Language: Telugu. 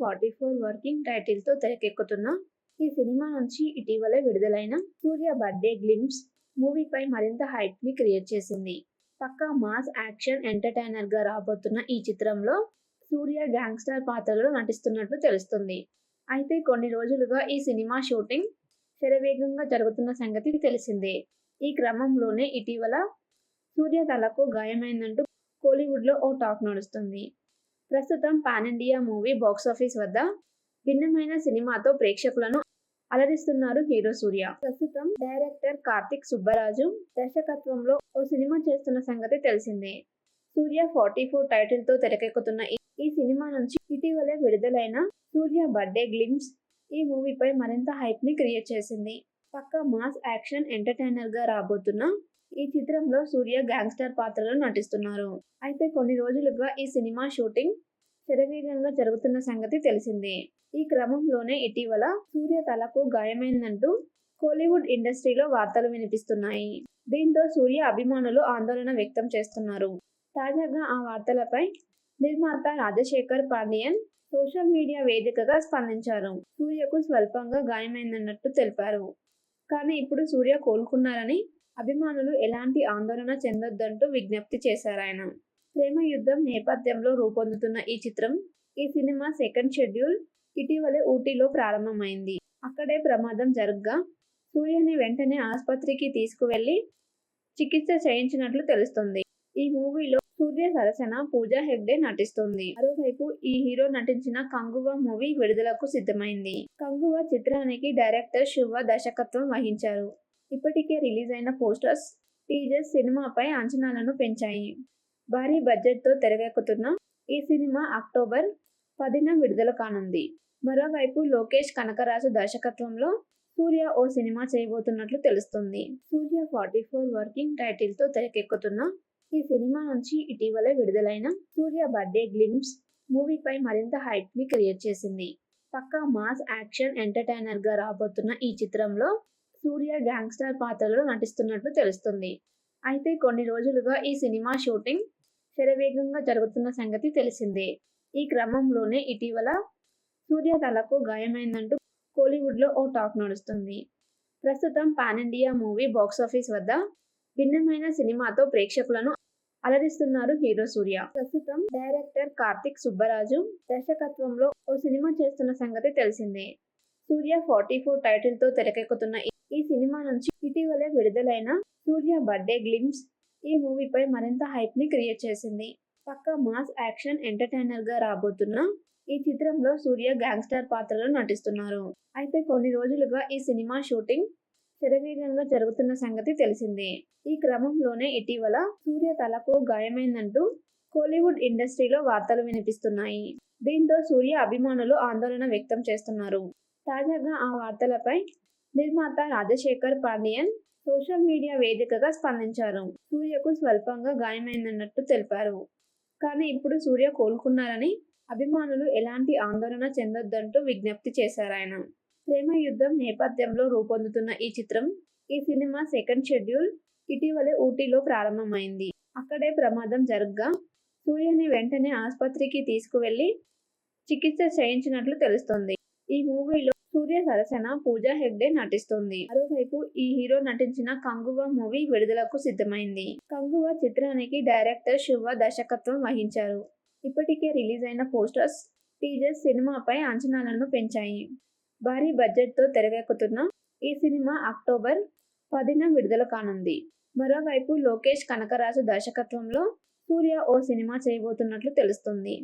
ఫార్టీ ఫోర్ వర్కింగ్ టైటిల్తో తెరకెక్కుతున్న ఈ సినిమా నుంచి ఇటీవలే విడుదలైన సూర్య బర్త్డే గ్లిమ్స్ మూవీపై మరింత హైప్ని క్రియేట్ చేసింది. పక్కా మాస్ యాక్షన్ ఎంటర్టైనర్గా రాబోతున్న ఈ చిత్రంలో సూర్య గ్యాంగ్స్టర్ పాత్రలో నటిస్తున్నట్లు తెలుస్తుంది. అయితే కొన్ని రోజులుగా ఈ సినిమా షూటింగ్ శరవేగంగా జరుగుతున్న సంగతి తెలిసిందే. ఈ క్రమంలోనే ఇటీవల సూర్య తలకు గాయమైందంటూ కోలీవుడ్లో ఓ టాక్ నడుస్తుంది. ప్రస్తుతం పాన్ ఇండియా మూవీ బాక్సాఫీస్ వద్ద భిన్నమైన సినిమాతో ప్రేక్షకులను అలరిస్తున్నారు హీరో సూర్య. ప్రస్తుతం డైరెక్టర్ కార్తిక్ సుబ్బరాజు దర్శకత్వంలో ఓ సినిమా చేస్తున్న సంగతి తెలిసిందే. సూర్య ఫార్టీ ఫోర్ టైటిల్తో తెరకెక్కుతున్న ఈ- ఈ సినిమా నుంచి ఇటీవలే విడుదలైన సూర్య బర్త్డే గ్లిమ్స్ ఈ మూవీపై మరింత హైప్ని క్రియేట్ చేసింది. పక్క మాస్ యాక్షన్ ఎంటర్టైనర్గా రాబోతున్న ఈ చిత్రంలో సూర్య గ్యాంగ్స్టర్ పాత్రలో నటిస్తున్నారు. అయితే కొన్ని రోజులుగా ఈ సినిమా షూటింగ్ శరవేగంగా జరుగుతున్న సంగతి తెలిసిందే. ఈ క్రమంలోనే ఇటీవల సూర్య తలకు గాయమైందంటూ కోలీవుడ్ ఇండస్ట్రీలో వార్తలు వినిపిస్తున్నాయి. దీంతో సూర్య అభిమానులు ఆందోళన వ్యక్తం చేస్తున్నారు. తాజాగా ఆ వార్తలపై నిర్మాత రాజశేఖర్ పాండియన్ సోషల్ మీడియా వేదికగా స్పందించారు. సూర్యకు స్వల్పంగా గాయమైందన్నట్టు తెలిపారు. కానీ ఇప్పుడు సూర్య కోలుకున్నారని అభిమానులు ఎలాంటి ఆందోళన చెందొద్దంటూ విజ్ఞప్తి చేశారు ఆయన. ప్రేమ యుద్ధం నేపథ్యంలో రూపొందుతున్న ఈ చిత్రం ఈ సినిమా సెకండ్ షెడ్యూల్ ఇటీవలే ఊటీలో ప్రారంభమైంది. అక్కడే ప్రమాదం జరగ్గా సూర్యని వెంటనే ఆసుపత్రికి తీసుకువెళ్ళి చికిత్స చేయించినట్లు తెలుస్తుంది. ఈ మూవీలో సూర్య సరసన పూజా హెగ్డే నటిస్తుంది. మరోవైపు ఈ హీరో నటించిన కంగువ మూవీ విడుదలకు సిద్ధమైంది. కంగువ చిత్రానికి డైరెక్టర్ శివ దర్శకత్వం వహించారు. ఇప్పటికే రిలీజ్ అయిన పోస్టర్స్ టీజర్స్ సినిమాపై అంచనాలను పెంచాయి. భారీ బడ్జెట్తో తెరకెక్కుతున్న ఈ సినిమా అక్టోబర్ పదిన విడుదల కానుంది. మరోవైపు లోకేష్ కనకరాజు దర్శకత్వంలో సూర్య ఓ సినిమా చేయబోతున్నట్లు తెలుస్తుంది. సూర్య ఫార్టీ ఫోర్ వర్కింగ్ టైటిల్తో తెరకెక్కుతున్న ఈ సినిమా నుంచి ఇటీవలే విడుదలైన సూర్య బర్త్డే గ్లిమ్స్ మూవీపై మరింత హైప్ని క్రియేట్ చేసింది. పక్కా మాస్ యాక్షన్ ఎంటర్టైనర్గా రాబోతున్న ఈ చిత్రంలో సూర్య గ్యాంగ్స్టర్ పాత్రలో నటిస్తున్నట్లు తెలుస్తుంది. అయితే కొన్ని రోజులుగా ఈ సినిమా షూటింగ్ శరవేగంగా జరుగుతున్న సంగతి తెలిసిందే. ఈ క్రమంలోనే ఇటీవల సూర్య తలకు గాయమైందంటూ కోలీవుడ్లో ఓ టాక్ నడుస్తుంది. ప్రస్తుతం పాన్ ఇండియా మూవీ బాక్సాఫీస్ వద్ద భిన్నమైన సినిమాతో ప్రేక్షకులను అలరిస్తున్నారు హీరో సూర్య. ప్రస్తుతం డైరెక్టర్ కార్తిక్ సుబ్బరాజు దర్శకత్వంలో ఓ సినిమా చేస్తున్న సంగతి తెలిసిందే. సూర్య ఫార్టీ ఫోర్ టైటిల్తో తెరకెక్కుతున్న ఈ- సినిమా నుంచి ఇటీవలే విడుదలైన సూర్య బర్త్డే గ్లిమ్స్ ఈ మూవీపై మరింత హైప్ని క్రియేట్ చేసింది. పక్క మాస్ యాక్షన్ ఎంటర్టైనర్గా రాబోతున్న ఈ చిత్రంలో సూర్య గ్యాంగ్స్టర్ పాత్రలో నటిస్తున్నారు. అయితే కొన్ని రోజులుగా ఈ సినిమా షూటింగ్ శరవేగంగా జరుగుతున్న సంగతి తెలిసిందే. ఈ క్రమంలోనే ఇటీవల సూర్య తలకు గాయమైందంటూ కోలీవుడ్ ఇండస్ట్రీలో వార్తలు వినిపిస్తున్నాయి. దీంతో సూర్య అభిమానులు ఆందోళన వ్యక్తం చేస్తున్నారు. తాజాగా ఆ వార్తలపై నిర్మాత రాజశేఖర్ పాండియన్ సోషల్ మీడియా వేదికగా స్పందించారు. సూర్యకు స్వల్పంగా గాయమైందన్నట్టు తెలిపారు. కానీ ఇప్పుడు సూర్య కోలుకున్నారని అభిమానులు ఎలాంటి ఆందోళన చెందొద్దంటూ విజ్ఞప్తి చేశారు ఆయన. ప్రేమ యుద్ధం నేపథ్యంలో రూపొందుతున్న ఈ చిత్రం ఈ సినిమా సెకండ్ షెడ్యూల్ ఇటీవలే ఊటీలో ప్రారంభమైంది. అక్కడే ప్రమాదం జరగ్గా సూర్యని వెంటనే ఆసుపత్రికి తీసుకువెళ్ళి చికిత్స చేయించినట్లు తెలుస్తుంది. ఈ మూవీలో సూర్య సరసన పూజా హెగ్డే నటిస్తుంది. మరోవైపు ఈ హీరో నటించిన కంగువ మూవీ విడుదలకు సిద్ధమైంది. కంగువ చిత్రానికి డైరెక్టర్ శివ దర్శకత్వం వహించారు. ఇప్పటికే రిలీజ్ అయిన పోస్టర్స్ టీజర్స్ సినిమాపై అంచనాలను పెంచాయి. భారీ బడ్జెట్తో తెరకెక్కుతున్న ఈ సినిమా అక్టోబర్ పదిన విడుదల కానుంది. మరోవైపు లోకేష్ కనకరాజు దర్శకత్వంలో సూర్య ఓ సినిమా చేయబోతున్నట్లు తెలుస్తుంది.